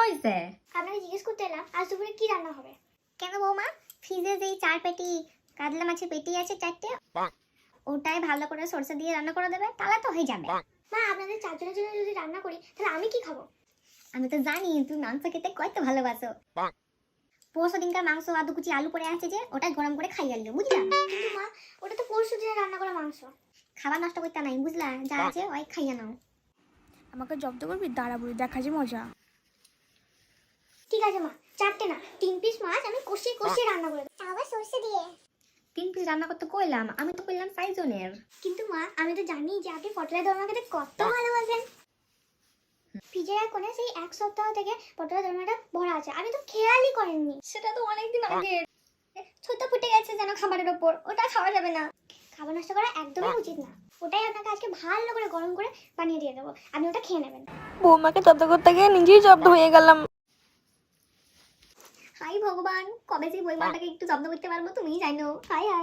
হয়েছে? আপনাকে জিজ্ঞেস করতে এলাম আজ দুপুরে কি রান্না হবে? কেন বৌমা? ফ্রিজে যেই চার পেটি কাতলা মাছের পেটি আছে চারটে ওটাই ভালো করে সরষে দিয়ে রান্না করে দেবে তাহলে তো হয়ে যাবে। মা আপনাদের চারজনের জন্য যদি রান্না করি তাহলে আমি কি খাব? আমি তো জানি তুই মাংস খেতে কত ভালোবাসো। পরশু দিনকার মাংস আদু কুচি আলু পরে আছে যে ওটা গরম করে খাইয়ে আনলো বুঝলা? কিন্তু মা ওটা তো পরশু দিনে রান্না করা মাংস। খাবার নষ্ট করতে নাই বুঝলা? যা আছে ওই খাইয়ে নাও। আমাকে জব্দ করবি? দাঁড়া বুড়ি দেখা যে মজা। আছে মা। চারটে না। তিন পিস মাছ আমি কষিয়ে কষিয়ে রান্না করে দেবো। আবার সরষে দিয়ে? তিন পিস রান্না করতে কইলাম। আমি তো কইলাম চারজনের কিন্তু মা আমি তো জানি যে আপনি পটলের দরমা খেতে কত ভালোবাসেন। ফ্রিজের এক কোণে সেই এক সপ্তাহ থেকে পটলের দরমাটা ভরা আছে। আপনি তো খেয়ালই করেননি সেটা তো অনেকদিন আগে। ছোট ফুটে গেছে যেন খাবারের ওপর। ওটা খাওয়া যাবে না। খাবার নষ্ট করা একদমই উচিত না। ওটাই আপনাকে আজকে ভালো করে গরম করে বানিয়ে দিয়ে দেবো। আপনি ওটা খেয়ে নেবেন। বৌমাকে জব্দ করতে গিয়ে নিজেই জব্দ হয়ে গেলাম। হাই ভগবান কবে যে বইমাটাকে একটু জব্দ করতে পারব তুমিই জানো। Hi hi.